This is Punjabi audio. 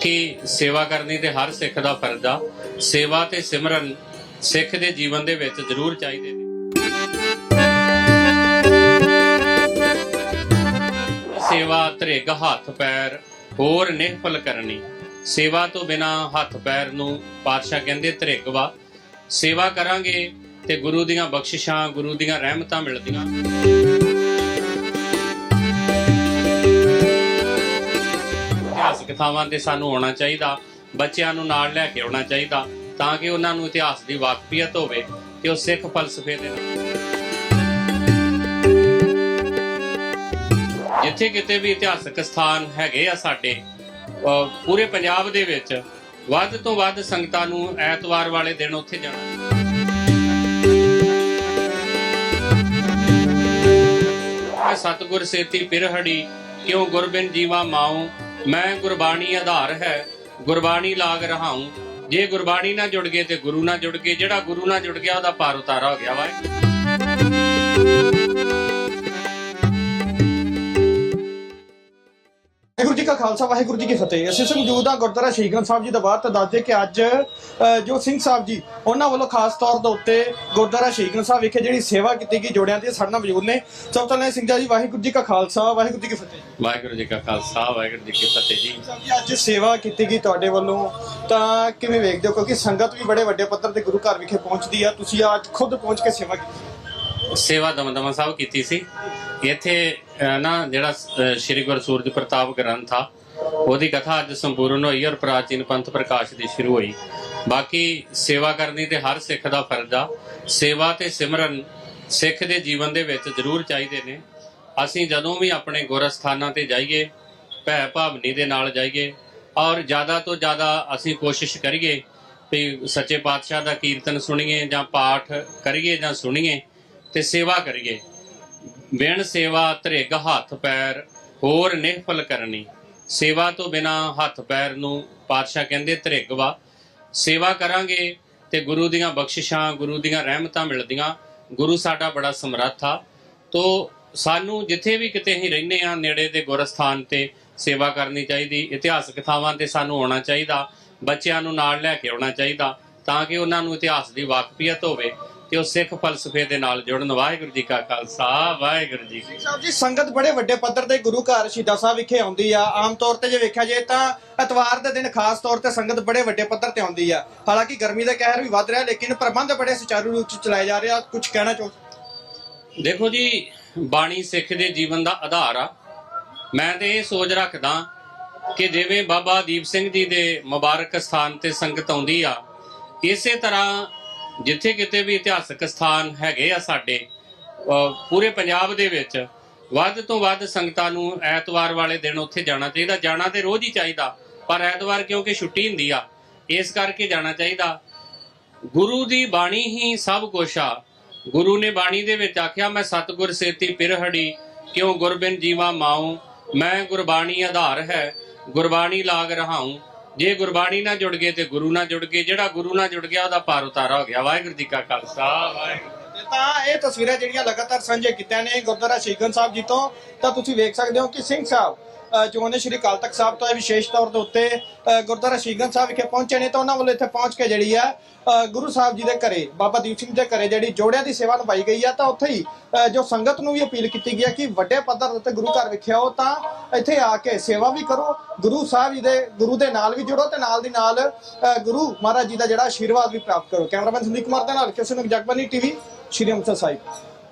ਕਿ ਸੇਵਾ ਕਰਨੀ ਤੇ ਹਰ ਸਿੱਖ ਦਾ ਫਰਜ਼ ਆ। ਸੇਵਾ ਤੇ ਸਿਮਰਨ ਸਿੱਖ ਦੇ ਜੀਵਨ ਦੇ ਵਿੱਚ ਜ਼ਰੂਰ ਚਾਹੀਦੇ ਨੇ। ਸੇਵਾ ਧਰਿਗ ਹੱਥ ਪੈਰ, ਹੋਰ ਨਿਹਫਲ ਕਰਨੀ। ਸੇਵਾ ਤੋਂ ਬਿਨਾ ਹੱਥ ਪੈਰ ਨੂੰ ਪਾਤਸ਼ਾਹ ਕਹਿੰਦੇ ਧਰਿਗ ਵਾ। ਸੇਵਾ ਕਰਾਂਗੇ ਤੇ ਗੁਰੂ ਦੀਆਂ ਬਖਸ਼ਿਸ਼ਾਂ, ਗੁਰੂ ਦੀਆਂ ਰਹਿਮਤਾਂ ਮਿਲਦੀਆਂ। ਇਤਿਹਾਸਕ ਤੇ ਸਾਨੂੰ ਆਉਣਾ ਚਾਹੀਦਾ, ਬੱਚਿਆਂ ਨੂੰ ਨਾਲ ਲੈ ਕੇ ਆਉਣਾ ਚਾਹੀਦਾ, ਤਾਂ ਕਿ ਉਹਨਾਂ ਨੂੰ ਇਤਿਹਾਸ ਦੀ ਵਾਕਫੀਅਤ ਹੋਵੇ ਤੇ ਉਹ ਸਿੱਖ ਫਲਸਫੇ ਦੇ ਜਿੱਥੇ ਕਿਤੇ ਵੀ ਇਤਿਹਾਸਕ ਸਥਾਨ ਹੈਗੇ ਆ ਸਾਡੇ ਪੂਰੇ ਪੰਜਾਬ ਦੇ ਵਿੱਚ, ਵੱਧ ਤੋਂ ਵੱਧ ਸੰਗਤਾਂ ਨੂੰ ਐਤਵਾਰ ਵਾਲੇ ਦਿਨ ਉੱਥੇ ਜਾਣਾ ਮੈਂ ਸਤਗੁਰ ਸੇਤੀ ਪਿਰਹੜੀ, ਕਿਉ ਗੁਰਬਿਨ ਜੀਵਾ ਮਾਉ ਮੈਂ ਗੁਰਬਾਣੀ ਆਧਾਰ ਹੈ, ਗੁਰਬਾਣੀ ਲਾਗ ਰਹਾਉ। ਜੇ ਗੁਰਬਾਣੀ ਨਾਲ ਜੁੜ ਗਏ ਤੇ ਗੁਰੂ ਨਾਲ ਜੁੜ ਗਏ, ਜਿਹੜਾ ਗੁਰੂ ਨਾਲ ਜੁੜ ਗਿਆ ਉਹਦਾ ਪਾਰ ਉਤਾਰਾ ਹੋ ਗਿਆ ਵਾ ਵਾਹਿਗੁਰੂ ਜੀ ਕਾ ਖਾਲਸਾ ਵਾਹਿਗੁਰੂ ਜੀ ਕੀ ਫਤਿਹ। ਅਸੀਂ ਮੌਜੂਦ ਹਾਂ ਗੁਰਦੁਆਰਾ ਸ਼ਹੀਦਗੰਜ ਸਾਹਿਬ ਜੀ ਦਾ ਬਾਤ ਤਾਂ ਦੱਸਦੇ ਕਿ ਅੱਜ ਜੋ ਸਿੰਘ ਸਾਹਿਬ ਜੀ ਉਹਨਾਂ ਵੱਲੋਂ ਖਾਸ ਤੌਰ ਦੇ ਉੱਤੇ ਗੁਰਦੁਆਰਾ ਸ਼ਹੀਦਗੰਜ ਸਾਹਿਬ ਵਿਖੇ ਜਿਹੜੀ ਸੇਵਾ ਕੀਤੀ ਗਈ ਜੋੜਿਆਂ ਦੀ ਸਾਡੇ ਨਾਲ ਮੌਜੂਦ ਨੇ। ਸਭ ਤੋਂ ਪਹਿਲਾਂ ਸਿੰਘ ਜੀ ਵਾਹਿਗੁਰੂ ਜੀ ਕਾ ਖਾਲਸਾ ਵਾਹਿਗੁਰੂ ਜੀ ਕੀ ਫਤਿਹ ਵਾਹਿਗੁਰੂ ਜੀ ਕਾ ਖਾਲਸਾ ਵਾਹਿਗੁਰੂ ਜੀ ਕੀ ਫਤਿਹ ਜੀ ਅੱਜ ਸੇਵਾ ਕੀਤੀ ਗਈ ਤੁਹਾਡੇ ਵੱਲੋਂ। ਤਾਂ ਕਿਵੇਂ ਵੇਖਦੇ ਹੋ? ਕਿਉਂਕਿ ਸੰਗਤ ਵੀ ਬੜੇ ਵੱਡੇ ਪੱਧਰ ਤੇ ਗੁਰੂ ਘਰ ਵਿਖੇ ਪਹੁੰਚਦੀ ਆ। ਤੁਸੀਂ ਅੱਜ ਖੁਦ ਪਹੁੰਚ ਕੇ ਸੇਵਾ ਕੀਤੀ। ਸੇਵਾ ਦਮਦਮਾ ਸਾਹਿਬ ਕੀਤੀ ਸੀ। ਇੱਥੇ ਨਾ ਜਿਹੜਾ ਸ਼੍ਰੀ ਗੁਰੂ ਸੂਰਜ ਪ੍ਰਤਾਪ ਗ੍ਰੰਥ ਆ, ਉਹਦੀ ਕਥਾ ਅੱਜ ਸੰਪੂਰਨ ਹੋਈ ਔਰ ਪ੍ਰਾਚੀਨ ਪੰਥ ਪ੍ਰਕਾਸ਼ ਦੀ ਸ਼ੁਰੂ ਹੋਈ। ਬਾਕੀ ਸੇਵਾ ਕਰਨੀ ਤੇ ਹਰ ਸਿੱਖ ਦਾ ਫਰਜ਼ ਆ। ਸੇਵਾ ਤੇ ਸਿਮਰਨ ਸਿੱਖ ਦੇ ਜੀਵਨ ਦੇ ਵਿੱਚ ਜ਼ਰੂਰ ਚਾਹੀਦੇ ਨੇ। ਅਸੀਂ ਜਦੋਂ ਵੀ ਆਪਣੇ ਗੁਰਸਥਾਨਾਂ ਤੇ ਜਾਈਏ, ਭੈ ਭਾਵਨੀ ਦੇ ਨਾਲ ਜਾਈਏ, ਔਰ ਜ਼ਿਆਦਾ ਤੋਂ ਜ਼ਿਆਦਾ ਅਸੀਂ ਕੋਸ਼ਿਸ਼ ਕਰੀਏ ਵੀ ਸੱਚੇ ਪਾਤਸ਼ਾਹ ਦਾ ਕੀਰਤਨ ਸੁਣੀਏ ਜਾਂ ਪਾਠ ਕਰੀਏ ਜਾਂ ਸੁਣੀਏ ਤੇ ਸੇਵਾ ਕਰੀਏ। ਬਿਨ ਸੇਵਾ ਧਰਿਗ ਹੱਥ ਪੈਰ, ਹੋਰ ਨਿਹਫਲ ਕਰਨੀ। ਸੇਵਾ ਤੋਂ ਬਿਨਾ ਹੱਥ ਪੈਰ ਨੂੰ ਪਾਤਸ਼ਾਹ ਕਹਿੰਦੇ ਧਰਿਗ ਵਾ। ਸੇਵਾ ਕਰਾਂਗੇ ਤੇ ਗੁਰੂ ਦੀਆਂ ਬਖਸ਼ਿਸ਼ਾਂ, ਗੁਰੂ ਦੀਆਂ ਰਹਿਮਤਾਂ ਮਿਲਦੀਆਂ। ਗੁਰੂ ਸਾਡਾ ਬੜਾ ਸਮਰੱਥ ਆ। ਤੋ ਸਾਨੂੰ ਜਿੱਥੇ ਵੀ ਕਿਤੇ ਅਸੀਂ ਰਹਿੰਦੇ ਆ ਨੇੜੇ ਦੇ ਗੁਰਸਥਾਨ ਤੇ ਸੇਵਾ ਕਰਨੀ ਚਾਹੀਦੀ, ਇਤਿਹਾਸਕ ਥਾਵਾਂ ਤੇ ਸਾਨੂੰ ਆਉਣਾ ਚਾਹੀਦਾ, ਬੱਚਿਆਂ ਨੂੰ ਨਾਲ ਲੈ ਕੇ ਆਉਣਾ ਚਾਹੀਦਾ, ਤਾਂ ਕਿ ਉਹਨਾਂ ਨੂੰ ਇਤਿਹਾਸ ਦੀ ਵਾਕਫੀਅਤ ਹੋਵੇ। ਤੇ ਉਹ ਸਿੱਖ ਫਲਸਫੇ ਦੇ ਨਾਲ ਜੁੜਨ। ਵਾਹਿਗੁਰੂ ਜੀ ਕਾ ਖਾਲਸਾ ਵਾਹਿਗੁਰੂ ਜੀ ਕੀ ਸਾਹਿਬ ਜੀ ਸੰਗਤ ਬੜੇ ਵੱਡੇ ਪੱਧਰ ਤੇ ਗੁਰੂ ਘਰ ਸ਼ਹੀਦਾਂ ਸਾਹਿਬ ਵਿਖੇ ਆਉਂਦੀ ਆ। ਆਮ ਤੌਰ ਤੇ ਜੇ ਵੇਖਿਆ ਜਾਏ ਤਾਂ ਐਤਵਾਰ ਦੇ ਦਿਨ ਖਾਸ ਤੌਰ ਤੇ ਸੰਗਤ ਬੜੇ ਵੱਡੇ ਪੱਧਰ ਤੇ ਆਉਂਦੀ ਆ। ਹਾਲਾਂਕਿ ਗਰਮੀ ਦਾ ਕਹਿਰ ਵੀ ਵੱਧ ਰਿਹਾ ਲੇਕਿਨ ਪ੍ਰਬੰਧ ਬੜੇ ਸੁਚਾਰੂ ਰੂਪ ਚ ਚਲਾਏ ਜਾ ਰਹੇ। ਆ ਕੁਝ ਕਹਿਣਾ ਚਾਹੋ? ਦੇਖੋ ਜੀ ਬਾਣੀ ਸਿੱਖ ਦੇ ਜੀਵਨ ਦਾ ਆਧਾਰ ਆ। ਮੈਂ ਤੇ ਇਹ ਸੋਚ ਰੱਖਦਾ ਕਿ ਜਿਵੇਂ ਬਾਬਾ ਦੀਪ ਸਿੰਘ ਜੀ ਦੇ ਮੁਬਾਰਕ ਸਥਾਨ ਤੇ ਸੰਗਤ ਆਉਂਦੀ ਆ ਇਸੇ ਤਰ੍ਹਾਂ ਜਿੱਥੇ ਕਿਤੇ ਵੀ ਇਤਿਹਾਸਕ ਸਥਾਨ ਹੈਗੇ ਆ ਸਾਡੇ ਪੂਰੇ ਪੰਜਾਬ ਦੇ ਵਿੱਚ, ਵੱਧ ਤੋਂ ਵੱਧ ਸੰਗਤਾਂ ਨੂੰ ਐਤਵਾਰ ਵਾਲੇ ਦਿਨ ਉੱਥੇ ਜਾਣਾ ਚਾਹੀਦਾ। ਜਾਣਾ ਤੇ ਰੋਜ਼ ਹੀ ਚਾਹੀਦਾ, ਪਰ ਐਤਵਾਰ ਕਿਉਂਕਿ ਛੁੱਟੀ ਹੁੰਦੀ ਆ, ਇਸ ਕਰਕੇ ਜਾਣਾ ਚਾਹੀਦਾ। ਗੁਰੂ ਦੀ ਬਾਣੀ ਹੀ ਸਭ ਕੁਛ ਆ। ਗੁਰੂ ਨੇ ਬਾਣੀ ਦੇ ਵਿੱਚ ਆਖਿਆ, ਮੈਂ ਸਤਗੁਰ ਸੇਤੀ ਪਿਰਹੜੀ, ਕਿਉਂ ਗੁਰਬਿਨ ਜੀਵਾ ਮਾਉ ਮੈਂ ਗੁਰਬਾਣੀ ਆਧਾਰ ਹੈ, ਗੁਰਬਾਣੀ ਲਾਗ ਰਹਾਉ ਜੇ ਗੁਰਬਾਣੀ ਨਾਲ ਜੁੜ ਗਏ ਤੇ ਗੁਰੂ ਨਾਲ ਜੁੜ ਗਏ ਜਿਹੜਾ ਗੁਰੂ ਨਾਲ ਜੁੜ ਗਿਆ ਉਹਦਾ ਪਾਰ ਉਤਾਰਾ ਹੋ ਗਿਆ। ਵਾਹਿਗੁਰੂ ਜੀ ਕਾ ਖਾਲਸਾ, ਵਾਹਿਗੁਰੂ ਤਾਂ ਇਹ ਤਸਵੀਰਾਂ ਜਿਹੜੀਆਂ ਲਗਾਤਾਰ ਸਾਂਝੇ ਕੀਤੀਆਂ ਨੇ ਗੁਰਦੁਆਰਾ ਸ਼ਹੀਦਗੰਜ ਸਾਹਿਬ ਜੀ ਤੋਂ, ਤਾਂ ਤੁਸੀਂ ਵੇਖ ਸਕਦੇ ਹੋ ਕਿ ਸਿੰਘ ਸਾਹਿਬ ਜੋ ਨੇ ਸ਼੍ਰੀ ਅਕਾਲ ਤਖਤ ਸਾਹਿਬ ਤੋਂ ਵਿਸ਼ੇਸ਼ ਤੌਰ ਦੇ ਉੱਤੇ ਗੁਰਦੁਆਰਾ ਸ਼ਹੀਦਗੰਜ ਸਾਹਿਬ ਵਿਖੇ ਪਹੁੰਚੇ ਨੇ, ਤਾਂ ਉਹਨਾਂ ਵੱਲੋਂ ਇੱਥੇ ਪਹੁੰਚ ਕੇ ਜਿਹੜੀ ਆ ਗੁਰੂ ਸਾਹਿਬ ਜੀ ਦੇ ਘਰੇ, ਬਾਬਾ ਦੀਪ ਸਿੰਘ ਦੇ ਘਰੇ ਜਿਹੜੀ ਜੋੜਿਆਂ ਦੀ ਸੇਵਾ ਨਿਭਾਈ ਗਈ ਆ, ਤਾਂ ਉੱਥੇ ਹੀ ਜੋ ਸੰਗਤ ਨੂੰ ਵੀ ਅਪੀਲ ਕੀਤੀ ਗਈ ਆ ਕਿ ਵੱਡੇ ਪੱਧਰ ਉੱਤੇ ਗੁਰੂ ਘਰ ਵਿਖੇ ਆਓ, ਤਾਂ ਇੱਥੇ ਆ ਕੇ ਸੇਵਾ ਵੀ ਕਰੋ, ਗੁਰੂ ਸਾਹਿਬ ਜੀ ਦੇ, ਗੁਰੂ ਦੇ ਨਾਲ ਵੀ ਜੁੜੋ ਤੇ ਨਾਲ ਦੀ ਨਾਲ ਗੁਰੂ ਮਹਾਰਾਜ ਜੀ ਦਾ ਜਿਹੜਾ ਆਸ਼ੀਰਵਾਦ ਵੀ ਪ੍ਰਾਪਤ ਕਰੋ। ਕੈਮਰਾਮੈਨ ਸੰਦੀਪ ਕੁਮਾਰ ਦੇ ਨਾਲ ਕਿਸ਼ਨ ਜਗਬਾਨੀ ਟੀਵੀ। ਸ਼੍ਰੀ ਅੰਮ੍ਰਿਤਸਰ ਸਾਹਿਬ